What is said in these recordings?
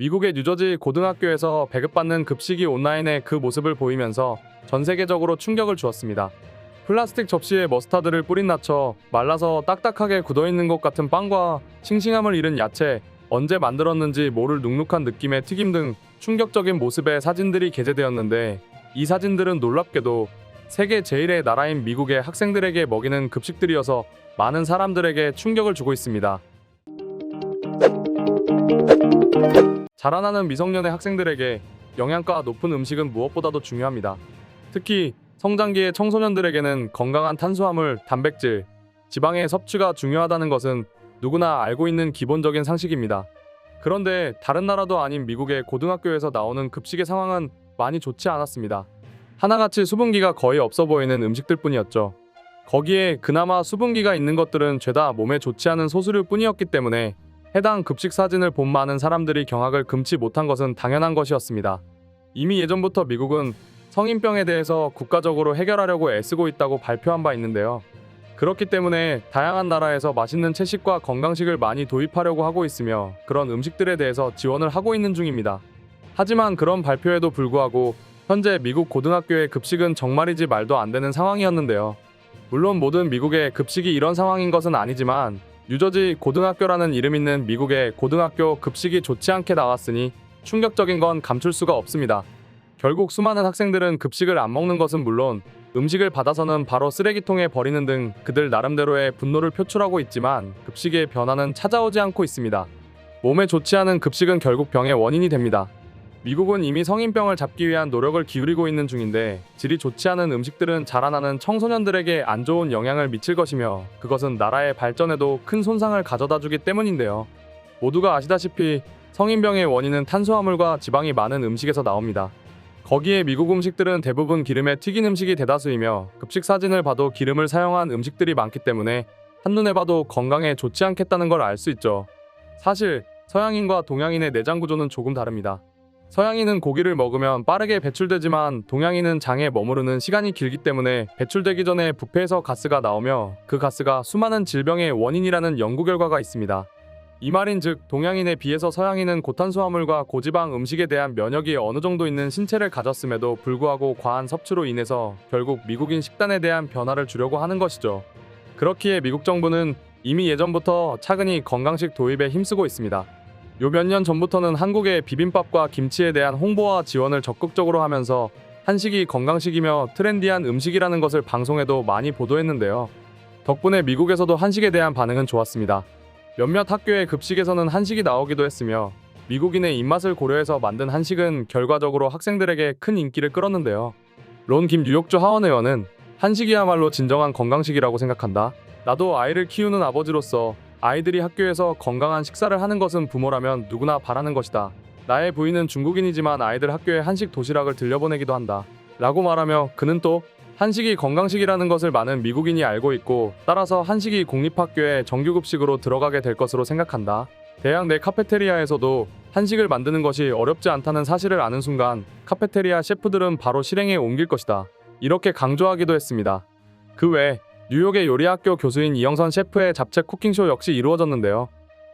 미국의 뉴저지 고등학교에서 배급받는 급식이 온라인에 그 모습을 보이면서 전 세계적으로 충격을 주었습니다. 플라스틱 접시에 머스타드를 뿌린 나쳐 말라서 딱딱하게 굳어있는 것 같은 빵과 싱싱함을 잃은 야채, 언제 만들었는지 모를 눅눅한 느낌의 튀김 등 충격적인 모습의 사진들이 게재되었는데 이 사진들은 놀랍게도 세계 제1의 나라인 미국의 학생들에게 먹이는 급식들이어서 많은 사람들에게 충격을 주고 있습니다. 자라나는 미성년의 학생들에게 영양가 높은 음식은 무엇보다도 중요합니다. 특히 성장기의 청소년들에게는 건강한 탄수화물, 단백질, 지방의 섭취가 중요하다는 것은 누구나 알고 있는 기본적인 상식입니다. 그런데 다른 나라도 아닌 미국의 고등학교에서 나오는 급식의 상황은 많이 좋지 않았습니다. 하나같이 수분기가 거의 없어 보이는 음식들 뿐이었죠. 거기에 그나마 수분기가 있는 것들은 죄다 몸에 좋지 않은 소스류 뿐이었기 때문에 해당 급식 사진을 본 많은 사람들이 경악을 금치 못한 것은 당연한 것이었습니다. 이미 예전부터 미국은 성인병에 대해서 국가적으로 해결하려고 애쓰고 있다고 발표한 바 있는데요. 그렇기 때문에 다양한 나라에서 맛있는 채식과 건강식을 많이 도입하려고 하고 있으며 그런 음식들에 대해서 지원을 하고 있는 중입니다. 하지만 그런 발표에도 불구하고 현재 미국 고등학교의 급식은 정말이지 말도 안 되는 상황이었는데요. 물론 모든 미국의 급식이 이런 상황인 것은 아니지만 뉴저지 고등학교라는 이름 있는 미국의 고등학교 급식이 좋지 않게 나왔으니 충격적인 건 감출 수가 없습니다. 결국 수많은 학생들은 급식을 안 먹는 것은 물론 음식을 받아서는 바로 쓰레기통에 버리는 등 그들 나름대로의 분노를 표출하고 있지만 급식의 변화는 찾아오지 않고 있습니다. 몸에 좋지 않은 급식은 결국 병의 원인이 됩니다. 미국은 이미 성인병을 잡기 위한 노력을 기울이고 있는 중인데 질이 좋지 않은 음식들은 자라나는 청소년들에게 안 좋은 영향을 미칠 것이며 그것은 나라의 발전에도 큰 손상을 가져다 주기 때문인데요. 모두가 아시다시피 성인병의 원인은 탄수화물과 지방이 많은 음식에서 나옵니다. 거기에 미국 음식들은 대부분 기름에 튀긴 음식이 대다수이며 급식 사진을 봐도 기름을 사용한 음식들이 많기 때문에 한눈에 봐도 건강에 좋지 않겠다는 걸 알 수 있죠. 사실 서양인과 동양인의 내장 구조는 조금 다릅니다. 서양인은 고기를 먹으면 빠르게 배출되지만 동양인은 장에 머무르는 시간이 길기 때문에 배출되기 전에 부패에서 가스가 나오며 그 가스가 수많은 질병의 원인이라는 연구 결과가 있습니다. 이 말인 즉 동양인에 비해서 서양인은 고탄수화물과 고지방 음식에 대한 면역이 어느 정도 있는 신체를 가졌음에도 불구하고 과한 섭취로 인해서 결국 미국인 식단에 대한 변화를 주려고 하는 것이죠. 그렇기에 미국 정부는 이미 예전부터 차근히 건강식 도입에 힘쓰고 있습니다. 요 몇 년 전부터는 한국의 비빔밥과 김치에 대한 홍보와 지원을 적극적으로 하면서 한식이 건강식이며 트렌디한 음식이라는 것을 방송에도 많이 보도했는데요. 덕분에 미국에서도 한식에 대한 반응은 좋았습니다. 몇몇 학교의 급식에서는 한식이 나오기도 했으며 미국인의 입맛을 고려해서 만든 한식은 결과적으로 학생들에게 큰 인기를 끌었는데요. 론 김 뉴욕주 하원 의원은 한식이야말로 진정한 건강식이라고 생각한다. 나도 아이를 키우는 아버지로서 아이들이 학교에서 건강한 식사를 하는 것은 부모라면 누구나 바라는 것이다. 나의 부인은 중국인이지만 아이들 학교에 한식 도시락을 들려보내기도 한다. 라고 말하며 그는 또 한식이 건강식이라는 것을 많은 미국인이 알고 있고 따라서 한식이 공립학교에 정규급식으로 들어가게 될 것으로 생각한다. 대학 내 카페테리아에서도 한식을 만드는 것이 어렵지 않다는 사실을 아는 순간 카페테리아 셰프들은 바로 실행에 옮길 것이다. 이렇게 강조하기도 했습니다. 그 외 뉴욕의 요리학교 교수인 이영선 셰프의 잡채 쿠킹쇼 역시 이루어졌는데요.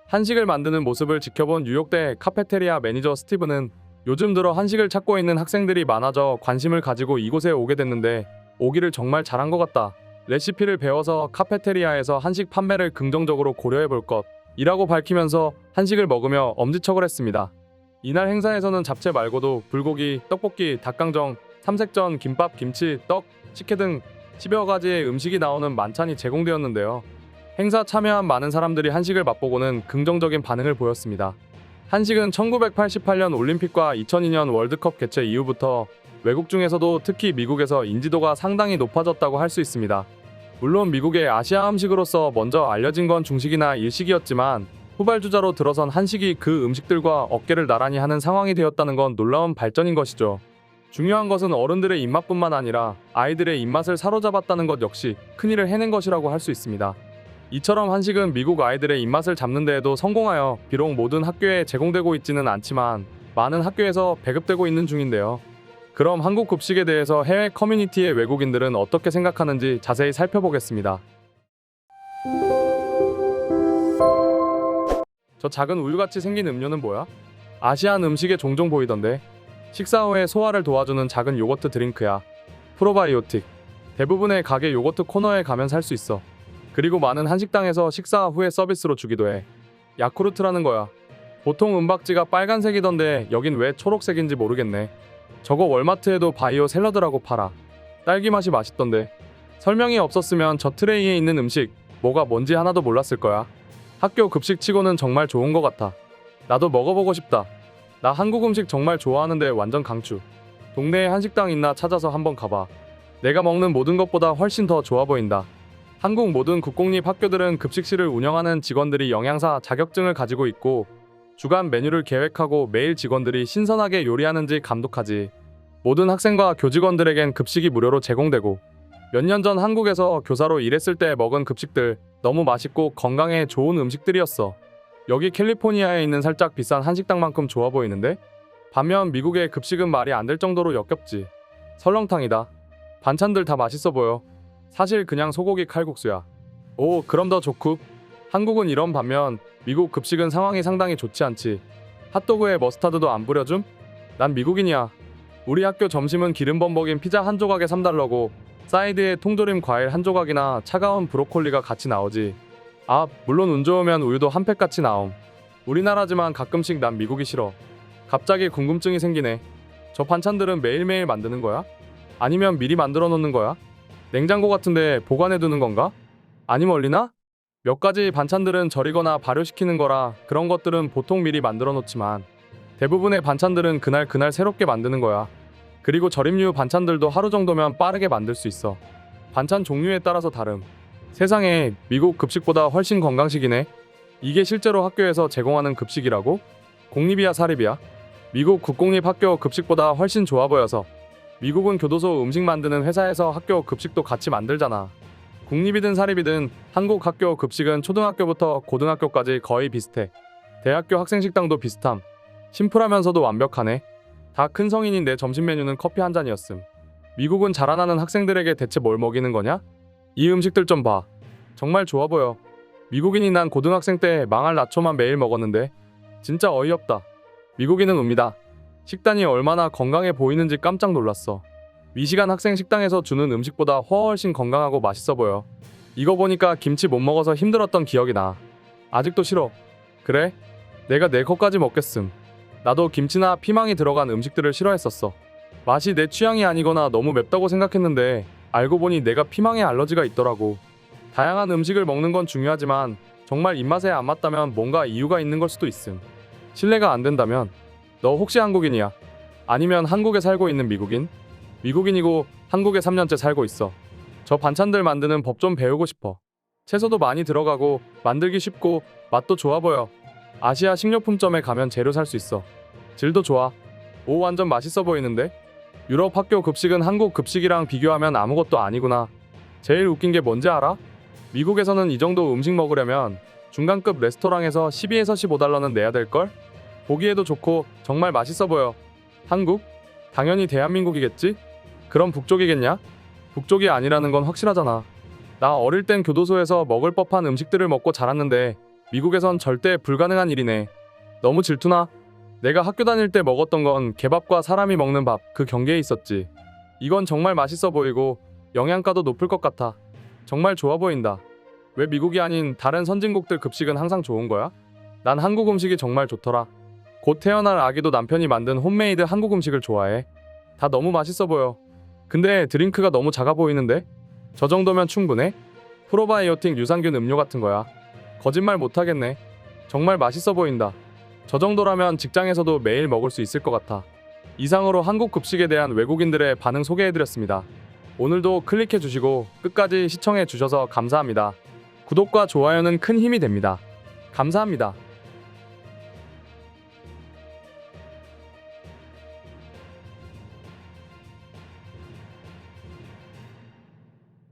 한식을 만드는 모습을 지켜본 뉴욕대 카페테리아 매니저 스티브는 요즘 들어 한식을 찾고 있는 학생들이 많아져 관심을 가지고 이곳에 오게 됐는데 오기를 정말 잘한 것 같다. 레시피를 배워서 카페테리아에서 한식 판매를 긍정적으로 고려해 볼 것 이라고 밝히면서 한식을 먹으며 엄지척을 했습니다. 이날 행사에서는 잡채 말고도 불고기, 떡볶이, 닭강정, 삼색전, 김밥, 김치, 떡, 식혜 등 10여 가지의 음식이 나오는 만찬이 제공되었는데요. 행사 참여한 많은 사람들이 한식을 맛보고는 긍정적인 반응을 보였습니다. 한식은 1988년 올림픽과 2002년 월드컵 개최 이후부터 외국 중에서도 특히 미국에서 인지도가 상당히 높아졌다고 할 수 있습니다. 물론 미국의 아시아 음식으로서 먼저 알려진 건 중식이나 일식이었지만 후발주자로 들어선 한식이 그 음식들과 어깨를 나란히 하는 상황이 되었다는 건 놀라운 발전인 것이죠. 중요한 것은 어른들의 입맛뿐만 아니라 아이들의 입맛을 사로잡았다는 것 역시 큰일을 해낸 것이라고 할 수 있습니다. 이처럼 한식은 미국 아이들의 입맛을 잡는 데에도 성공하여 비록 모든 학교에 제공되고 있지는 않지만 많은 학교에서 배급되고 있는 중인데요. 그럼 한국 급식에 대해서 해외 커뮤니티의 외국인들은 어떻게 생각하는지 자세히 살펴보겠습니다. 저 작은 우유같이 생긴 음료는 뭐야? 아시안 음식에 종종 보이던데 식사 후에 소화를 도와주는 작은 요거트 드링크야. 프로바이오틱. 대부분의 가게 요거트 코너에 가면 살 수 있어. 그리고 많은 한식당에서 식사 후에 서비스로 주기도 해. 야쿠르트라는 거야. 보통 은박지가 빨간색이던데 여긴 왜 초록색인지 모르겠네. 저거 월마트에도 바이오 샐러드라고 팔아. 딸기 맛이 맛있던데. 설명이 없었으면 저 트레이에 있는 음식 뭐가 뭔지 하나도 몰랐을 거야. 학교 급식 치고는 정말 좋은 것 같아. 나도 먹어보고 싶다. 나 한국 음식 정말 좋아하는데 완전 강추. 동네에 한식당 있나 찾아서 한번 가봐. 내가 먹는 모든 것보다 훨씬 더 좋아 보인다. 한국 모든 국공립 학교들은 급식실을 운영하는 직원들이 영양사 자격증을 가지고 있고 주간 메뉴를 계획하고 매일 직원들이 신선하게 요리하는지 감독하지. 모든 학생과 교직원들에겐 급식이 무료로 제공되고 몇 년 전 한국에서 교사로 일했을 때 먹은 급식들 너무 맛있고 건강에 좋은 음식들이었어. 여기 캘리포니아에 있는 살짝 비싼 한식당만큼 좋아 보이는데? 반면 미국의 급식은 말이 안 될 정도로 역겹지. 설렁탕이다. 반찬들 다 맛있어 보여. 사실 그냥 소고기 칼국수야. 오, 그럼 더 좋고. 한국은 이런 반면 미국 급식은 상황이 상당히 좋지 않지. 핫도그에 머스타드도 안 뿌려줌? 난 미국인이야. 우리 학교 점심은 기름 범벅인 피자 한 조각에 3달러고 사이드에 통조림 과일 한 조각이나 차가운 브로콜리가 같이 나오지. 아, 물론 운 좋으면 우유도 한 팩 같이 나옴. 우리나라지만 가끔씩 난 미국이 싫어. 갑자기 궁금증이 생기네. 저 반찬들은 매일매일 만드는 거야? 아니면 미리 만들어 놓는 거야? 냉장고 같은데 보관해 두는 건가? 아니 멀리나? 몇 가지 반찬들은 절이거나 발효시키는 거라 그런 것들은 보통 미리 만들어 놓지만 대부분의 반찬들은 그날 그날 새롭게 만드는 거야. 그리고 절임류 반찬들도 하루 정도면 빠르게 만들 수 있어. 반찬 종류에 따라서 다름. 세상에 미국 급식보다 훨씬 건강식이네. 이게 실제로 학교에서 제공하는 급식이라고? 공립이야 사립이야? 미국 국공립 학교 급식보다 훨씬 좋아 보여서 미국은 교도소 음식 만드는 회사에서 학교 급식도 같이 만들잖아. 국립이든 사립이든 한국 학교 급식은 초등학교부터 고등학교까지 거의 비슷해. 대학교 학생 식당도 비슷함. 심플하면서도 완벽하네. 다 큰 성인인 내 점심 메뉴는 커피 한 잔이었음. 미국은 자라나는 학생들에게 대체 뭘 먹이는 거냐? 이 음식들 좀 봐. 정말 좋아 보여. 미국인이 난 고등학생 때 망할 나초만 매일 먹었는데 진짜 어이없다. 미국인은 웁니다. 식단이 얼마나 건강해 보이는지 깜짝 놀랐어. 미시간 학생 식당에서 주는 음식보다 훨씬 건강하고 맛있어 보여. 이거 보니까 김치 못 먹어서 힘들었던 기억이 나. 아직도 싫어. 그래? 내가 내 것까지 먹겠음. 나도 김치나 피망이 들어간 음식들을 싫어했었어. 맛이 내 취향이 아니거나 너무 맵다고 생각했는데 알고 보니 내가 피망에 알러지가 있더라고. 다양한 음식을 먹는 건 중요하지만 정말 입맛에 안 맞다면 뭔가 이유가 있는 걸 수도 있음. 신뢰가 안 된다면 너 혹시 한국인이야? 아니면 한국에 살고 있는 미국인? 미국인이고 한국에 3년째 살고 있어. 저 반찬들 만드는 법 좀 배우고 싶어. 채소도 많이 들어가고 만들기 쉽고 맛도 좋아 보여. 아시아 식료품점에 가면 재료 살 수 있어. 질도 좋아. 오 완전 맛있어 보이는데? 유럽 학교 급식은 한국 급식이랑 비교하면 아무것도 아니구나. 제일 웃긴 게 뭔지 알아? 미국에서는 이 정도 음식 먹으려면 중간급 레스토랑에서 12에서 15달러는 내야 될걸? 보기에도 좋고 정말 맛있어 보여. 한국? 당연히 대한민국이겠지? 그럼 북쪽이겠냐? 북쪽이 아니라는 건 확실하잖아. 나 어릴 땐 교도소에서 먹을 법한 음식들을 먹고 자랐는데 미국에선 절대 불가능한 일이네. 너무 질투나? 내가 학교 다닐 때 먹었던 건 개밥과 사람이 먹는 밥 그 경계에 있었지. 이건 정말 맛있어 보이고 영양가도 높을 것 같아. 정말 좋아 보인다. 왜 미국이 아닌 다른 선진국들 급식은 항상 좋은 거야? 난 한국 음식이 정말 좋더라. 곧 태어날 아기도 남편이 만든 홈메이드 한국 음식을 좋아해. 다 너무 맛있어 보여. 근데 드링크가 너무 작아 보이는데? 저 정도면 충분해? 프로바이오틱 유산균 음료 같은 거야. 거짓말 못하겠네. 정말 맛있어 보인다. 저 정도라면 직장에서도 매일 먹을 수 있을 것 같아. 이상으로 한국 급식에 대한 외국인들의 반응 소개해드렸습니다. 오늘도 클릭해주시고 끝까지 시청해주셔서 감사합니다. 구독과 좋아요는 큰 힘이 됩니다. 감사합니다.